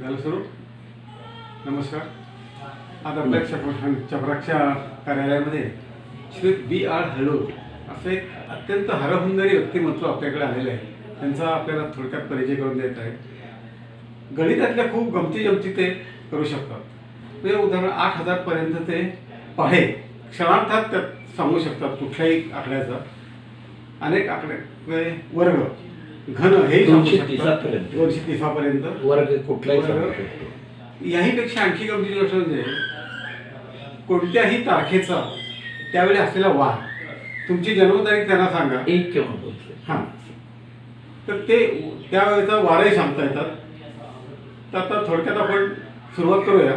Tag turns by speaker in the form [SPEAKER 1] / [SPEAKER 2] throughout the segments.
[SPEAKER 1] झालं सुरू नमस्कार. आज आपल्या चप- चपराकच्या कार्यालयामध्ये श्री बी आर हळू असं एक अत्यंत हरहुंदरी व्यक्तिमत्व आपल्याकडे आलेलं आहे. त्यांचा आपल्याला थोडक्यात परिचय करून देत आहे गणितातल्या खूप गमती जमती ते करू शकतात. म्हणजे उदाहरण आठ हजारपर्यंत ते पाहे. क्षणार्थात त्यात सांगू शकतात कुठल्याही आकड्याचा. अनेक आकडे वर्ग. घन हे
[SPEAKER 2] दोनशे. तिसापर्यंत.
[SPEAKER 1] दोनशे तिसापर्यंत?
[SPEAKER 2] वर्ग कुठलाही. सांगू शकतो.
[SPEAKER 1] याहीपेक्षा आणखी गमतीची गोष्ट म्हणजे कोणत्याही तारखेचा त्यावेळी असलेला वार तुमची जन्मतारीख त्यांना सांगा.
[SPEAKER 2] एक किंवा दोनशे
[SPEAKER 1] हां. तर ते त्यावेळेचा वारही सांगता येतात. तर आता थोडक्यात आपण सुरुवात करूया.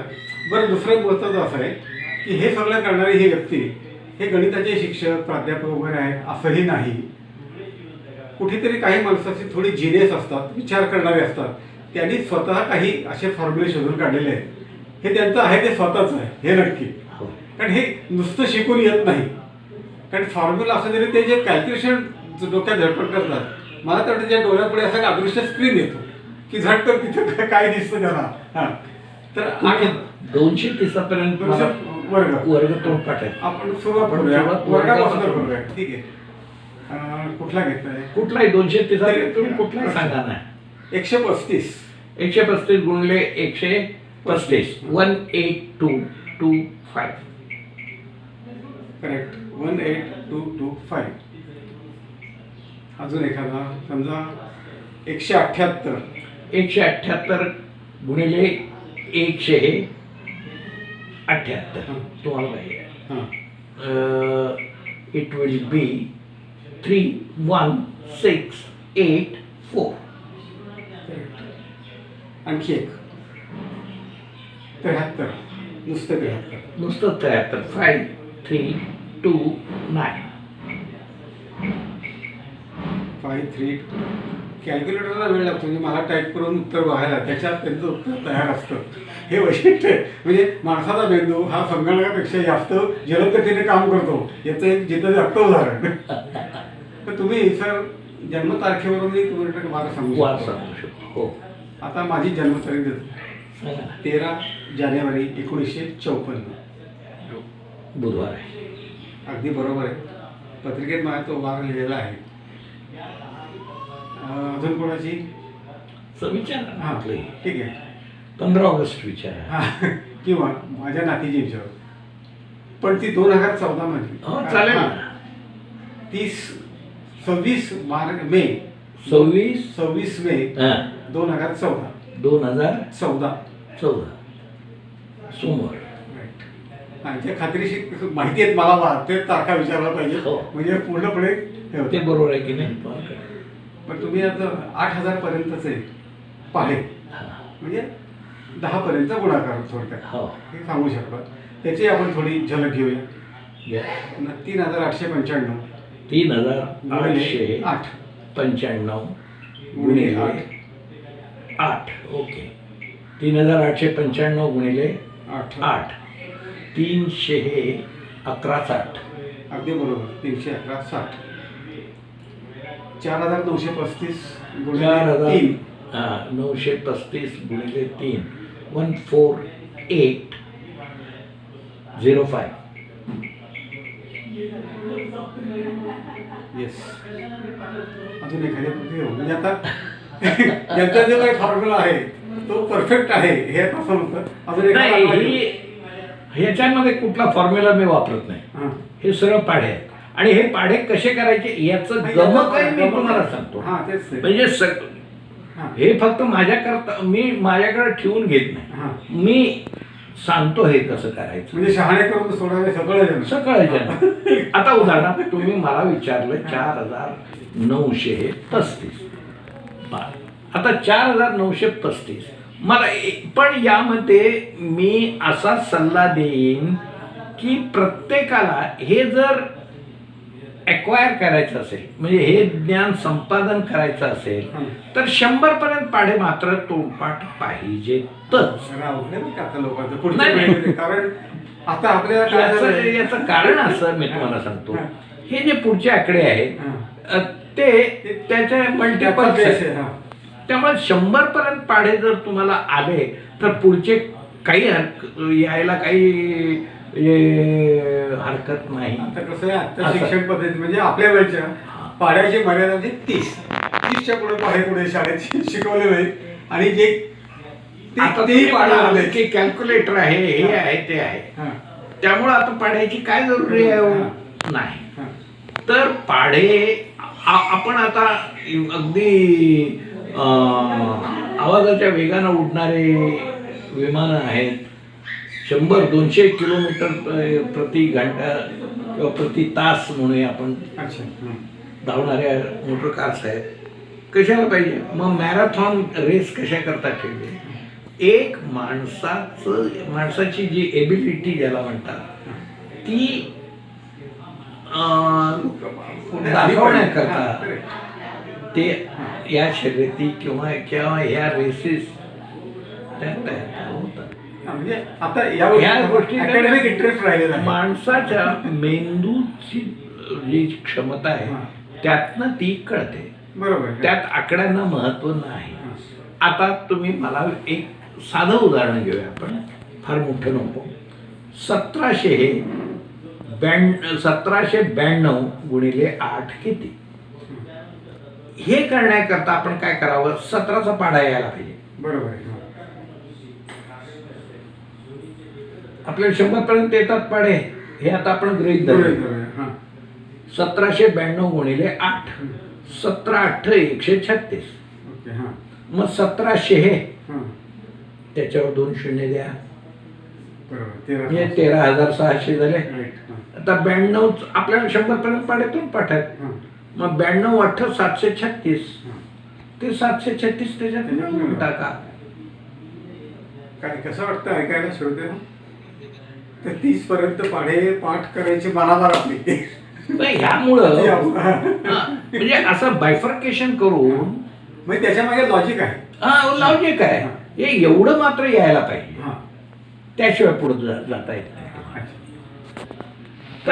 [SPEAKER 1] बरं दुसरं महत्त्वाचं असं आहे की हे सगळं करणारी ही व्यक्ती हे गणिताचे शिक्षक प्राध्यापक वगैरे आहेत असंही नाही. कुठेतरी काही माणसाची थोडी जिनेस असतात विचार करणारे असतात. त्यांनी स्वतः काही असे फॉर्म्युले शोधून काढलेले आहेत. हे त्यांचं आहे ते स्वतःच आहे हे नक्की.
[SPEAKER 2] हो.
[SPEAKER 1] कारण हे नुसतं शिकून येत नाही. कारण फॉर्म्युला असं तरी ते जे कॅल्क्युलेशन डोक्यात झटपट करतात. मला तर त्याच्या डोळ्यापुढे असं अदृश्य स्क्रीन येतो की झटकन तिथं काय दिसतं त्याला. हां. तर आठ
[SPEAKER 2] दोनशे तिसापर्यंत
[SPEAKER 1] वर्ग.
[SPEAKER 2] वर्ग आहे
[SPEAKER 1] आपण सुरुवात करूया. वर्गापासून करूया. ठीक आहे. कुठला घेताय
[SPEAKER 2] कुठलाही दोनशे तिसा तुम्ही कुठलाही सांगा ना.
[SPEAKER 1] एकशे पस्तीस.
[SPEAKER 2] एकशे पस्तीस गुणले एकशे पस्तीस. One eight two two five.
[SPEAKER 1] Correct. One eight two two five. अजून एखादा? समजा एकशे अठ्ठ्याहत्तर
[SPEAKER 2] एकशे अठ्ठ्याहत्तर गुणिले एकशे अठ्ठ्याहत्तर
[SPEAKER 1] हं.
[SPEAKER 2] तुम्हाला माहिती आहे.
[SPEAKER 1] हां.
[SPEAKER 2] It will be three one six eight four
[SPEAKER 1] आणखी एक. त्र्याहत्तर. नुसतं त्र्याहत्तर.
[SPEAKER 2] नुसतं त्र्याहत्तर. Five three two nine
[SPEAKER 1] five three कॅल्क्युलेटरला वेळ लागतो. म्हणजे मला टाईप करून उत्तर बघायला. त्याच्यात त्यांचं उत्तर तयार असतं. हे वैशिष्ट्य आहे. म्हणजे माणसाचा मेंदू हा संगणकापेक्षा जास्त जलदगतीने काम करतो. याचं एक जिथं जास्त उदाहरण. तुम्ही सर जन्मतारखेवरूनही तुम्ही मला सांगू
[SPEAKER 2] वार
[SPEAKER 1] शकता.
[SPEAKER 2] सांगू शकतो हो.
[SPEAKER 1] आता माझी जन्मतारीख देतो.
[SPEAKER 2] सांगा ना.
[SPEAKER 1] तेरा जानेवारी एकोणीसशे चौपन्न.
[SPEAKER 2] बुधवार आहे.
[SPEAKER 1] अगदी बरोबर आहे. पत्रिकेत मला तो वार लिहिलेला आहे. अं, अजून कोणाची?
[SPEAKER 2] विचार
[SPEAKER 1] हां
[SPEAKER 2] आपले
[SPEAKER 1] ठीक आहे.
[SPEAKER 2] पंधरा ऑगस्ट विचार
[SPEAKER 1] हा, किंवा माझ्या नातीची विचार. पण ती दोन हजार चौदा मध्ये.
[SPEAKER 2] हो चालेल
[SPEAKER 1] हा,
[SPEAKER 2] ना.
[SPEAKER 1] तीस सव्वीस मार्च मे.
[SPEAKER 2] सव्वीस?
[SPEAKER 1] सव्वीस मे
[SPEAKER 2] हां,
[SPEAKER 1] दोन हजार चौदा.
[SPEAKER 2] दोन हजार
[SPEAKER 1] चौदा.
[SPEAKER 2] चौदा. सोमवार.
[SPEAKER 1] त्यांच्या खात्रीशी माहिती आहेत मला वा ते तारखा विचारला पाहिजे.
[SPEAKER 2] हो.
[SPEAKER 1] म्हणजे पूर्णपणे हे होतं.
[SPEAKER 2] ते बरोबर आहे की नाही?
[SPEAKER 1] पण तुम्ही आता आठ हजार पर्यंतचे पाढे
[SPEAKER 2] हां,
[SPEAKER 1] म्हणजे दहा पर्यंत गुणाकार थोडक्यात.
[SPEAKER 2] हो.
[SPEAKER 1] हे सांगू शकता. त्याची आपण थोडी झलक घेऊया.
[SPEAKER 2] या.
[SPEAKER 1] न- तीन हजार आठशे पंच्याण्णव.
[SPEAKER 2] तीन हजार आठशे
[SPEAKER 1] आठ
[SPEAKER 2] पंच्याण्णव
[SPEAKER 1] गुणिले आठ
[SPEAKER 2] आठ. ओके. तीन हजार आठशे पंच्याण्णव गुणिले
[SPEAKER 1] आठ.
[SPEAKER 2] आठ. तीनशे अकरा साठ.
[SPEAKER 1] अगदी बरोबर. तीनशे अकरा साठ. चार हजार नऊशे पस्तीस
[SPEAKER 2] चार हजार
[SPEAKER 1] तीन.
[SPEAKER 2] हां नऊशे पस्तीस गुणिले तीन. One four eight zero five
[SPEAKER 1] yes अजून एखाद्या पद्धती म्हणजे आता यांचा जो काही फॉर्म्युला आहे तो परफेक्ट आहे हे आता समजतं अजून
[SPEAKER 2] नाही
[SPEAKER 1] एखादा
[SPEAKER 2] ही ह्याच्यामध्ये कुठला फॉर्म्युला मी वापरत नाही
[SPEAKER 1] हां.
[SPEAKER 2] हे सरळ पाढे आहेत आणि हे पाढे कसे करायचे याचं
[SPEAKER 1] नाही,
[SPEAKER 2] गमक आहे
[SPEAKER 1] याचं
[SPEAKER 2] मी
[SPEAKER 1] गमक
[SPEAKER 2] तुम्हाला
[SPEAKER 1] आहे.
[SPEAKER 2] सांगतो
[SPEAKER 1] हां, तेच ते.
[SPEAKER 2] म्हणजे सग-
[SPEAKER 1] हां.
[SPEAKER 2] हे फक्त माझ्याकरता मी माझ्याकडे ठेवून घेत
[SPEAKER 1] हां.
[SPEAKER 2] नाही मी सांगतो हे कसं करायचं
[SPEAKER 1] म्हणजे शहाणे करून सोडावे सगळं जण.
[SPEAKER 2] सकाळच्या आता उदाहरणार्थ तुम्ही मला विचारलं चार हजार नऊशे पस्तीस. आता चार हजार नऊशे पस्तीस मला पण यामध्ये मी असा सल्ला देईन की प्रत्येकाला हे जर एक्वायर करायचं असेल म्हणजे हे ज्ञान संपादन करायचं असेल. तर शंभर पर्यंत पाढे मात्र तोंडपाठ पाहिजेतच.
[SPEAKER 1] पिढीमध्ये. कारण आता आपल्या काय
[SPEAKER 2] याचं कारण असं मी तुम्हाला सांगतो
[SPEAKER 1] हां.
[SPEAKER 2] जे पुढचे आकडे आहेत ते त्याच्या
[SPEAKER 1] त्याचा हां.
[SPEAKER 2] त्यामुळे शंभर पर्यंत पाढे जर तुम्हाला आले तर पुढचे काही यायला काही हरकत नाही.
[SPEAKER 1] आता कसं आहे आता
[SPEAKER 2] असं.
[SPEAKER 1] शिक्षण पद्धती म्हणजे आपल्या वेळच्या पाड्याची मर्यादा म्हणजे तीस. तीसच्या पुढे पाढे पुढे शाळेत शि- शिकवले नाही आणि जे ते-
[SPEAKER 2] आता
[SPEAKER 1] तेही
[SPEAKER 2] ते
[SPEAKER 1] पाडे आले
[SPEAKER 2] की कॅल्क्युलेटर आहे हे आहे ते आहे. त्यामुळे आता पाढ्याची काय जरुरी आहे हो? नाही. तर पाढे आ- आपण आता अगदी अं, आवाजाच्या वेगानं उडणारे विमानं आहेत. शंभर दोनशे किलोमीटर प्रति घंटा किंवा प्रति तास म्हणूया आपण
[SPEAKER 1] अच्छा.
[SPEAKER 2] धावणाऱ्या मोटर कार्स आहेत कशाला पाहिजे मग मॅरेथॉन रेस कशा करता ठेवली एक माणसाचं माणसाची जी एबिलिटी ज्याला म्हणतात ती दाखवण्याकरता. ते या शर्यती किंवा किंवा ह्या रेसेस त्या तयार होतात
[SPEAKER 1] हां, म्हणजे आता या
[SPEAKER 2] गोष्टी
[SPEAKER 1] अकॅडमिक इंटरेस्ट राहिलेला आहे
[SPEAKER 2] माणसाच्या मेंदूची जी क्षमता आहे. त्यातनं ती कळते
[SPEAKER 1] बरोबर आहे.
[SPEAKER 2] त्यात आकड्यांना महत्त्व नाही
[SPEAKER 1] हां.
[SPEAKER 2] आता तुम्ही मला एक साधं उदाहरण घेऊया आपण फार मोठं नको सतराशे हे ब्याण्णव सतराशे ब्याण्णव गुणिले आठ किती हे करण्याकरता आपण काय करावं सतराचा पाडा यायला पाहिजे
[SPEAKER 1] बरोबर आहे हां.
[SPEAKER 2] आपल्याला शंभर पर्यंत येतात पाडे. हे आता आपण गृहित धरू.
[SPEAKER 1] हां.
[SPEAKER 2] सतराशे ब्याण्णव गुणिले आठ. सतरा अठ्ठ एकशे छत्तीस.
[SPEAKER 1] ओके हां.
[SPEAKER 2] मग सतराशे हे.
[SPEAKER 1] हां.
[SPEAKER 2] त्याच्यावर दोन शून्य द्या.
[SPEAKER 1] बरोबर तेरा
[SPEAKER 2] म्हणजे तेरा हजार सहाशे झाले.
[SPEAKER 1] हां.
[SPEAKER 2] आता ब्याण्णव आपल्याला शंभर पर्यंत पाड्यातून पाठत
[SPEAKER 1] हां.
[SPEAKER 2] मग ब्याण्णव अठ्ठ सातशे छत्तीस.
[SPEAKER 1] हां.
[SPEAKER 2] ते सातशे छत्तीस त्याच्यात. टाका.
[SPEAKER 1] काय कसं वाटतं ऐकायला? श्रोते तर तीस पर्यंत पाढे पाठ करायची मनावर आपली. हा.
[SPEAKER 2] हा, म्हणजे असं बायफर्केशन करून
[SPEAKER 1] म्हणजे त्याच्यामागे लॉजिक आहे.
[SPEAKER 2] हा लॉजिक आहे. हे एवढं मात्र यायला पाहिजे.
[SPEAKER 1] हा.
[SPEAKER 2] त्याशिवाय पुढे जाता येत नाही.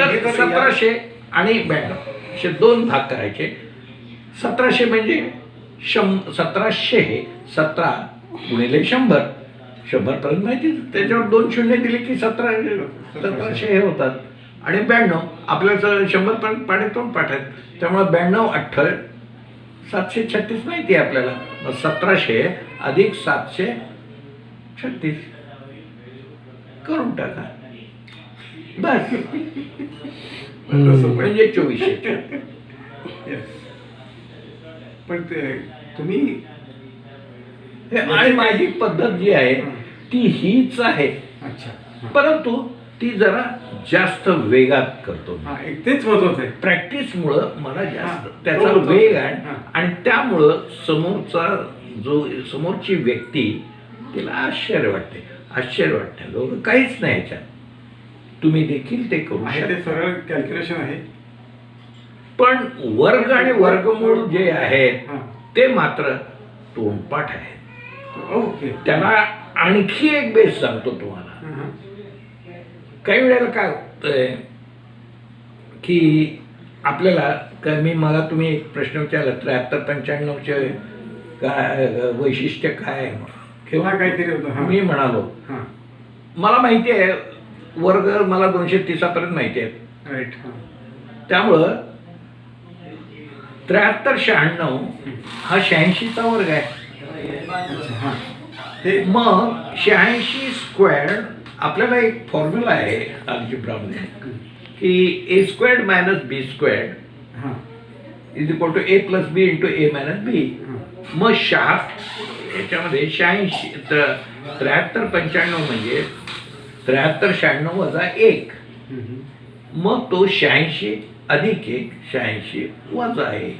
[SPEAKER 1] हे
[SPEAKER 2] तर
[SPEAKER 1] तर
[SPEAKER 2] सतराशे आणि ब्याण्णव असे दोन भाग करायचे. सतराशे म्हणजे शं सतराशे हे सतरा गुणिले शंभर. शंभर पर्यंत माहिती त्याच्यावर दोन शून्य दिले की सतरा सतराशे हे होतात. आणि ब्याण्णव आपल्याला शंभर पर्यंत पाठवून पाठवत त्यामुळे ब्याण्णव अठ्ठ सातशे छत्तीस माहिती आहे आपल्याला. मग सतराशे अधिक सातशे छत्तीस. करून टाका. बस. म्हणजे चोवीसशे.
[SPEAKER 1] पण ते तुम्ही
[SPEAKER 2] आणि माझी पद्धत जी आहे ती हीच आहे
[SPEAKER 1] अच्छा.
[SPEAKER 2] परंतु ती जरा जास्त वेगात करतो
[SPEAKER 1] तेच महत्वाचं आहे
[SPEAKER 2] प्रॅक्टिसमुळं मला जास्त. त्याचा. वेग आहे. आणि त्यामुळं समोरचा जो समोरची व्यक्ती तिला आश्चर्य वाटते आश्चर्य वाटते लोक काहीच नाही याच्यात तुम्ही देखील ते करू
[SPEAKER 1] आहे ते
[SPEAKER 2] शकता
[SPEAKER 1] सरळ कॅल्क्युलेशन आहे
[SPEAKER 2] पण वर्ग आणि वर्गमूळ जे आहेत
[SPEAKER 1] हा.
[SPEAKER 2] ते मात्र तोंडपाठ आहेत
[SPEAKER 1] ओके
[SPEAKER 2] त्याला आणखी एक बेस सांगतो तुम्हाला. काही वेळेला काय होतंय की आपल्याला मी मला तुम्ही एक प्रश्न विचारला त्र्याहत्तर पंच्याण्णवचे काय वैशिष्ट्य काय आहे?
[SPEAKER 1] किंवा काहीतरी होतं.
[SPEAKER 2] मी म्हणालो मला माहिती आहे वर्ग मला दोनशे तिसापर्यंत माहिती आहे
[SPEAKER 1] राईट
[SPEAKER 2] त्यामुळं त्र्याहत्तर शहाण्णव हा शहाऐंशीचा वर्ग आहे
[SPEAKER 1] ते
[SPEAKER 2] मग शहाऐंशी स्क्वेअर आपल्याला एक फॉर्म्युला आहे अल्जिब्रामध्ये की A squared minus B squared
[SPEAKER 1] हा.
[SPEAKER 2] Is equal to A plus B into A minus B मग शहा याच्यामध्ये शहाऐंशी त्र- त्र्याहत्तर पंच्याण्णव म्हणजे त्र्याहत्तर शहाण्णव वजा एक. मग तो शहाऐंशी अधिक एक शहाऐंशी वजा एक.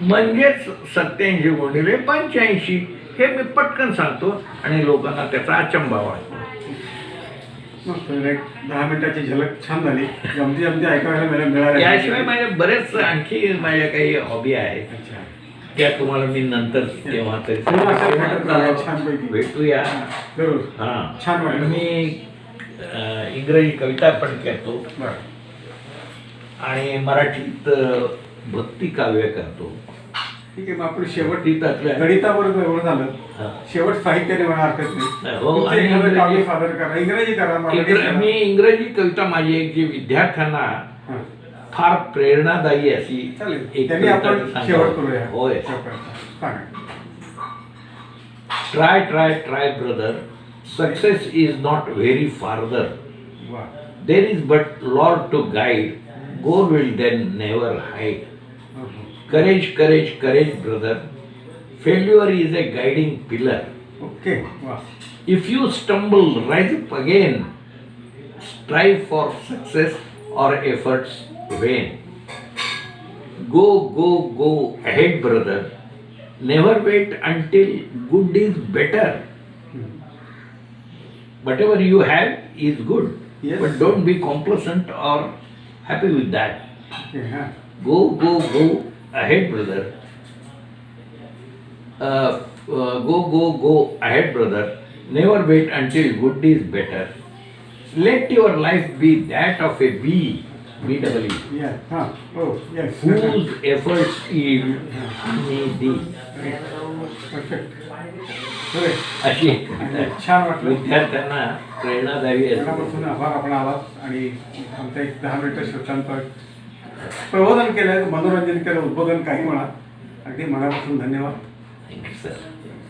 [SPEAKER 2] म्हणजेच सत्याऐंशी गुणिले पंच्याऐंशी. हे मी पटकन सांगतो आणि लोकांना त्याचा अचंबा वाटतो.
[SPEAKER 1] मस्त एक दहा मिनिटाची झलक छान झाली. जमती जमती ऐकायला मिळा- मिळाल्या
[SPEAKER 2] याशिवाय माझ्या बरेच आणखी माझ्या काही हॉबी आहेत.
[SPEAKER 1] अच्छा.
[SPEAKER 2] त्या तुम्हाला मी नंतर तेव्हा तरी. भेटूया.
[SPEAKER 1] जरूर.
[SPEAKER 2] हा.
[SPEAKER 1] छान वाटलं.
[SPEAKER 2] मी इंग्रजी कविता पण करतो. आणि मराठीत भक्ती काव्य करतो.
[SPEAKER 1] ठीक आहे मग आपण शेवट
[SPEAKER 2] ती तत्व
[SPEAKER 1] गणितावर एवढं झालं. शेवट साहित्याने म्हणा हरकत नाही.
[SPEAKER 2] हो,
[SPEAKER 1] तुमचं
[SPEAKER 2] आणि
[SPEAKER 1] एखादं काव्य
[SPEAKER 2] इंग्रजी-
[SPEAKER 1] सादर करा. इंग्रजी करा मराठी
[SPEAKER 2] इंग्र-
[SPEAKER 1] करा.
[SPEAKER 2] मी इंग्रजी कविता माझी एक जी विद्यार्थ्यांना
[SPEAKER 1] हा.
[SPEAKER 2] फार प्रेरणादायी अशी
[SPEAKER 1] चालेल.
[SPEAKER 2] एक
[SPEAKER 1] त्यांनी
[SPEAKER 2] कविता
[SPEAKER 1] आपण
[SPEAKER 2] सांगावी.
[SPEAKER 1] शेवट करूया.
[SPEAKER 2] होय.
[SPEAKER 1] सांगा.
[SPEAKER 2] Try try try brother success is not very farther
[SPEAKER 1] वा.
[SPEAKER 2] There is but Lord to guide go will then never hide Courage, courage, courage, brother. Failure is a guiding pillar.
[SPEAKER 1] Okay. Wow.
[SPEAKER 2] If you stumble, rise up again. Strive for success or efforts vain. Go, go, go ahead, brother. Never wait until good is better. Whatever you have is good.
[SPEAKER 1] Yes.
[SPEAKER 2] But don't be complacent or happy with that. Yeah. Go go go ahead brother go go go ahead brother never wait until good D is better let your
[SPEAKER 1] life be that of
[SPEAKER 2] A B B W whose
[SPEAKER 1] in me
[SPEAKER 2] अशी.
[SPEAKER 1] छान वाटलं.
[SPEAKER 2] विद्यार्थ्यांना
[SPEAKER 1] प्रेरणादायी आभार आपण आलात आणि आमचा एक दहा मिनिटं शिवशांत प्रबोधन केलं मनोरंजन केलं उद्बोधन काही म्हणा. अगदी मनापासून धन्यवाद.
[SPEAKER 2] Thank you sir